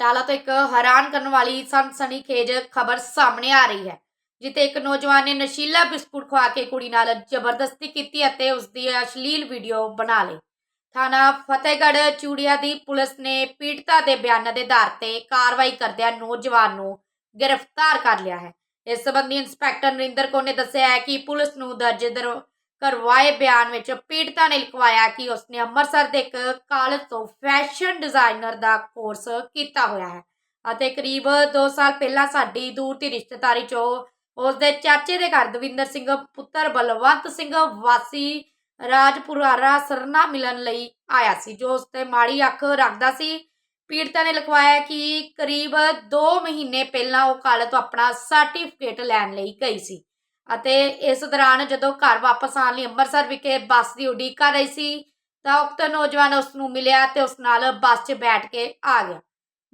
ਬਟਾਲਾ ਤੋਂ ਇੱਕ ਹੈਰਾਨ ਕਰਨ ਵਾਲੀ ਸਨਸਨੀਖੇਜ ਖਬਰ ਸਾਹਮਣੇ ਆ ਰਹੀ ਹੈ, ਜਿੱਥੇ ਇੱਕ ਨੌਜਵਾਨ ਨੇ ਨਸ਼ੀਲਾ ਬਿਸਕੁਟ ਖਵਾ ਕੇ ਕੁੜੀ ਨਾਲ ਜ਼ਬਰਦਸਤੀ ਕੀਤੀ ਅਤੇ ਉਸ ਦੀ ਅਸ਼ਲੀਲ ਵੀਡੀਓ ਬਣਾ ਲਈ ਥਾਣਾ ਫਤਿਹਗੜ੍ਹ ਚੂੜੀਆ ਦੀ ਪੁਲਿਸ ਨੇ ਪੀੜਤਾ ਦੇ ਬਿਆਨਾਂ ਦੇ ਆਧਾਰ ਤੇ ਕਾਰਵਾਈ ਕਰਦਿਆਂ ਨੌਜਵਾਨ ਨੂੰ ਗ੍ਰਿਫਤਾਰ ਕਰ ਲਿਆ ਹੈ। ਇਸ ਸਬੰਧੀ ਇੰਸਪੈਕਟਰ ਨਰਿੰਦਰ ਕੌਰ ਨੇ ਦੱਸਿਆ ਹੈ ਕਿ ਪੁਲਿਸ ਨੂੰ ਦਰਜ ਦਰ- ਕਰਵਾਏ ਬਿਆਨ ਵਿੱਚ। ਪੀੜਤਾ ਨੇ ਲਿਖਵਾਇਆ ਕਿ ਉਸਨੇ ਅੰਮ੍ਰਿਤਸਰ ਦੇ ਇੱਕ ਕਾਲਜ ਤੋਂ ਫੈਸ਼ਨ ਡਿਜ਼ਾਈਨਰ ਦਾ ਕੋਰਸ ਕੀਤਾ ਹੋਇਆ ਹੈ ਅਤੇ ਕਰੀਬ 2 ਸਾਲ ਪਹਿਲਾਂ ਸਾਡੀ ਦੂਰ ਦੀ ਰਿਸ਼ਤੇਦਾਰੀ 'ਚ ਉਸ ਦੇ ਚਾਚੇ ਦੇ ਘਰ ਦਵਿੰਦਰ ਸਿੰਘ, ਪੁੱਤਰ ਬਲਵੰਤ ਸਿੰਘ, ਵਾਸੀ ਰਾਜਪੁਰਾਰਾ ਸਰਨਾ ਮਿਲਣ ਲਈ ਆਇਆ ਸੀ, ਜੋ ਉਸ ਤੇ ਮਾੜੀ ਅੱਖ ਰੱਖਦਾ ਸੀ। ਪੀੜਤਾ ਨੇ ਲਿਖਵਾਇਆ ਕਿ ਕਰੀਬ 2 ਮਹੀਨੇ ਪਹਿਲਾਂ ਉਹ ਕਾਲਜ ਤੋਂ ਆਪਣਾ ਸਰਟੀਫਿਕੇਟ ਲੈਣ ਲਈ ਗਈ ਸੀ। ਅਤੇ ਇਸ ਦੌਰਾਨ ਜਦੋਂ ਘਰ ਵਾਪਸ ਆਉਣ ਲਈ ਅੰਮ੍ਰਿਤਸਰ ਵਿਖੇ ਬੱਸ ਦੀ ਉਡੀਕ ਕਰ ਰਹੀ ਸੀ, ਤਾਂ ਉਕਤ ਨੌਜਵਾਨ ਉਸ ਨੂੰ ਮਿਲਿਆ ਤੇ ਉਸ ਨਾਲ ਬੱਸ 'ਚ ਬੈਠ ਕੇ ਆ ਗਿਆ।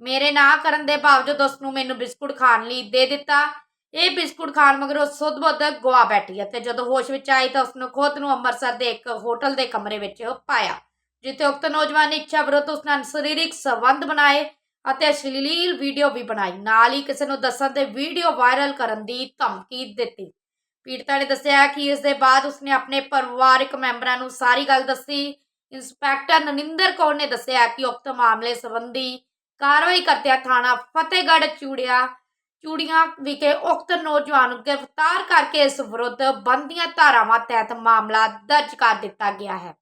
ਮੇਰੇ ਨਾ ਕਰਨ ਦੇ ਬਾਵਜੂਦ ਉਸ ਨੂੰ ਮੈਨੂੰ ਬਿਸਕੁਟ ਖਾਣ ਲਈ ਦੇ ਦਿੱਤਾ। ਇਹ ਬਿਸਕੁਟ ਖਾਣ ਮਗਰੋਂ ਸੁੱਧ ਬੁੱਧ ਗਵਾ ਬੈਠੀ ਅਤੇ ਜਦੋਂ ਹੋਸ਼ ਵਿੱਚ ਆਈ ਤਾਂ ਉਸ ਨੂੰ ਖੁਦ ਨੂੰ ਅੰਮ੍ਰਿਤਸਰ ਦੇ ਇੱਕ ਹੋਟਲ ਦੇ ਕਮਰੇ ਵਿੱਚ ਪਾਇਆ, ਜਿੱਥੇ ਉਕਤ ਨੌਜਵਾਨ ਨੇ ਇੱਛਾ ਵਿਰੁੱਧ ਉਸ ਨਾਲ ਸਰੀਰਕ ਸੰਬੰਧ ਬਣਾਏ ਅਤੇ ਅਸ਼ਲੀਲ ਵੀਡੀਓ ਵੀ ਬਣਾਈ। ਨਾਲ ਹੀ ਕਿਸੇ ਨੂੰ ਦੱਸਣ ਤੇ ਵੀਡੀਓ ਵਾਇਰਲ ਕਰਨ ਦੀ ਧਮਕੀ ਦਿੱਤੀ। ਪੀੜਤਾ ਨੇ ਦੱਸਿਆ ਕਿ ਇਸ ਦੇ ਬਾਅਦ ਉਸਨੇ ਆਪਣੇ ਪਰਿਵਾਰਕ ਮੈਂਬਰਾਂ ਨੂੰ ਸਾਰੀ ਗੱਲ ਦੱਸੀ। ਇੰਸਪੈਕਟਰ ਨਨਿੰਦਰ ਕੌਰ ਨੇ ਦੱਸਿਆ ਕਿ ਉਕਤ ਮਾਮਲੇ ਸੰਬੰਧੀ ਕਾਰਵਾਈ ਕਰਦਿਆਂ ਥਾਣਾ ਫਤਿਹਗੜ੍ਹ ਚੂੜੀਆ, ਚੂੜੀਆਂ ਵਿਖੇ ਉਕਤ ਨੌਜਵਾਨ ਨੂੰ ਗ੍ਰਿਫਤਾਰ ਕਰਕੇ ਇਸ ਵਿਰੁੱਧ ਬੰਦੀਆਂ ਧਾਰਾਵਾਂ ਤਹਿਤ ਮਾਮਲਾ ਦਰਜ ਕਰ ਦਿੱਤਾ ਗਿਆ ਹੈ।